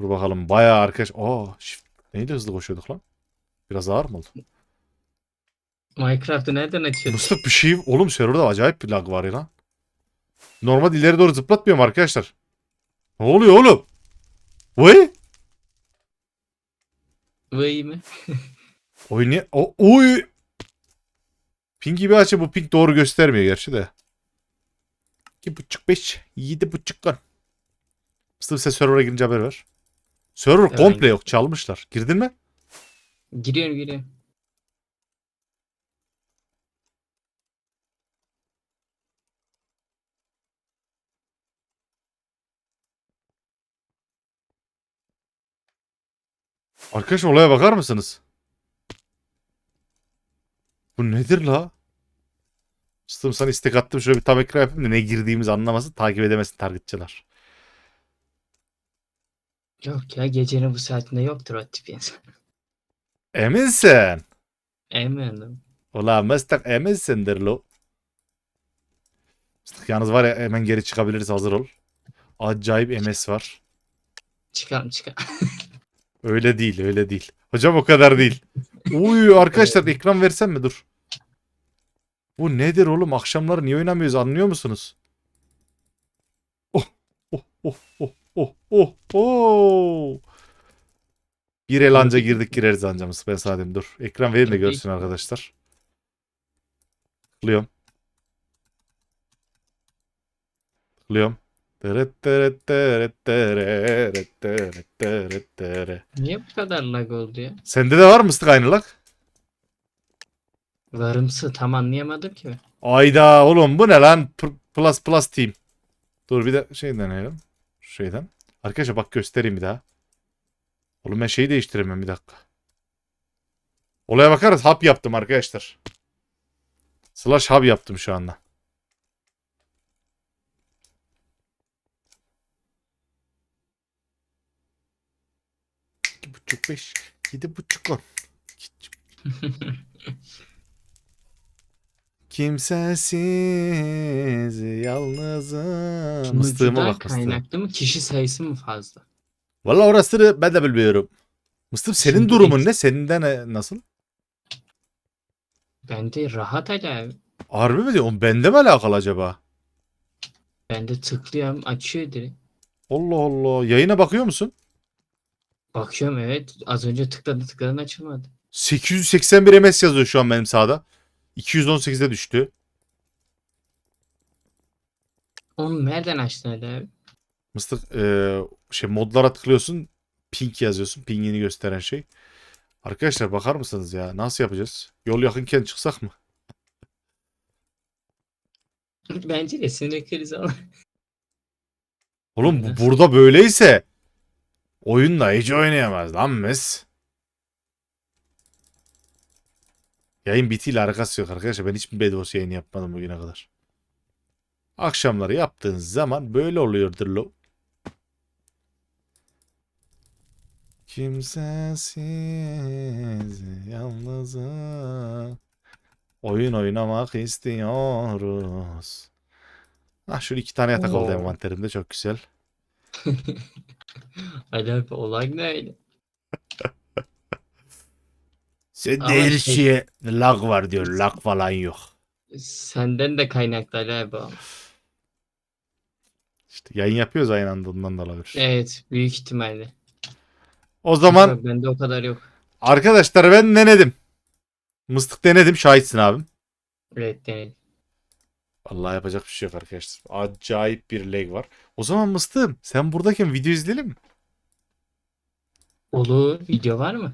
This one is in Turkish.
Dur bakalım bayağı arkadaş. Aa, shift. Neyle hızlı koşuyorduk lan? Biraz ağır mı oldu? Minecraft'ı nereden açıyordun? Mustafa bir şey... Oğlum serverda acayip bir lag var ya lan. Normal ileri doğru zıplatmıyorum arkadaşlar. Ne oluyor oğlum? Vay! Vay mi? Oy ne? O, oy! Ping'i bir açı bu ping doğru göstermiyor gerçi de. 2.5 5 7.5 kan. Mustafa sen server'a girince haber ver. Server Evet. komple yok çalmışlar. Girdin mi? Giriyorum giriyorum. Arkadaş olaya bakar mısınız? Bu nedir la? Mustafa'm sana istek attım. Şöyle bir tam ekran yapayım da ne girdiğimizi anlamasın. Takip edemesin targetçılar. Yok ya gecenin bu saatinde yoktur o tip insan. Eminsin. Eminim. Ulan Mıstık eminsindir lo. Mıstık yalnız var ya hemen geri çıkabiliriz hazır ol. Acayip MS var. Çıkalım çıkalım. Öyle değil öyle değil. Hocam o kadar değil. Uy arkadaşlar ekran versem mi dur. Bu nedir oğlum akşamları niye oynamıyoruz anlıyor musunuz? Oh oh oh oh oh oh oh. Bir el anca girdik gireriz ancamız ben sadece dur. Ekran verin de görsün arkadaşlar. Tıklıyorum. Tıklıyorum. Niye bu kadar lag oldu ya? Sende de var mı ıslık aynı lag? Varımsı tam anlayamadım ki. Ayda oğlum bu ne lan? P- plus plus team. Dur bir de şey deneyelim. Şeyden. Arkadaşlar bak göstereyim bir daha. Oğlum ben şeyi değiştiremem bir dakika. Olaya bakarız. Hub yaptım arkadaşlar. Slash hub yaptım şu anda. İki buçuk beş. Yedi buçuk on. Yalnızım. Mıstığıma bak mıstığım. kaynaklı mı? Kişi sayısı mı fazla? Valla orasını ben de bilmiyorum. Mıstığım senin Şimdi durumun eks- ne? Seninden ne- nasıl? Bende rahat hala. Harbi mi diyor? Oğlum bende mi alakalı acaba? Bende tıklıyorum açıyor direkt. Allah Allah. Yayına bakıyor musun? Bakıyorum evet. Az önce tıkladı tıkladan açılmadı. 881 MS yazıyor şu an benim sağda. 218'e düştü. Onu nereden açtın hadi abi? Mıstık eee, şey modlara tıklıyorsun. Ping yazıyorsun. Pingini gösteren şey. Arkadaşlar bakar mısınız ya? Nasıl yapacağız? Yol yakınken çıksak mı? Bence de sinir krizi al. Oğlum bu burada böyleyse oyunla hiç oynayamaz lan biz. Yayın bitiyle alakası yok arkadaşlar. Ben hiçbir Bedwars yayını yapmadım bugüne kadar. Akşamları yaptığın zaman böyle oluyordur lo. Kimsesiz yalnızım. Oyun oynamak istiyoruz. Ah şu iki tane yatak oldu Oo. envanterimde çok güzel. Abi olay ne? Sen Ama de her şey- şeye lag var diyor. Lag falan yok. Senden de kaynaklı Ali abi o. İşte yayın yapıyoruz aynı anda ondan da olabilir. Evet büyük ihtimalle. O zaman Bak, bende o kadar yok. arkadaşlar ben denedim. Mıstık denedim şahitsin abim. Evet denedim. Vallahi yapacak bir şey yok arkadaşlar. Acayip bir lag var. O zaman mıstığım sen buradayken video izleyelim mi? Olur video var mı?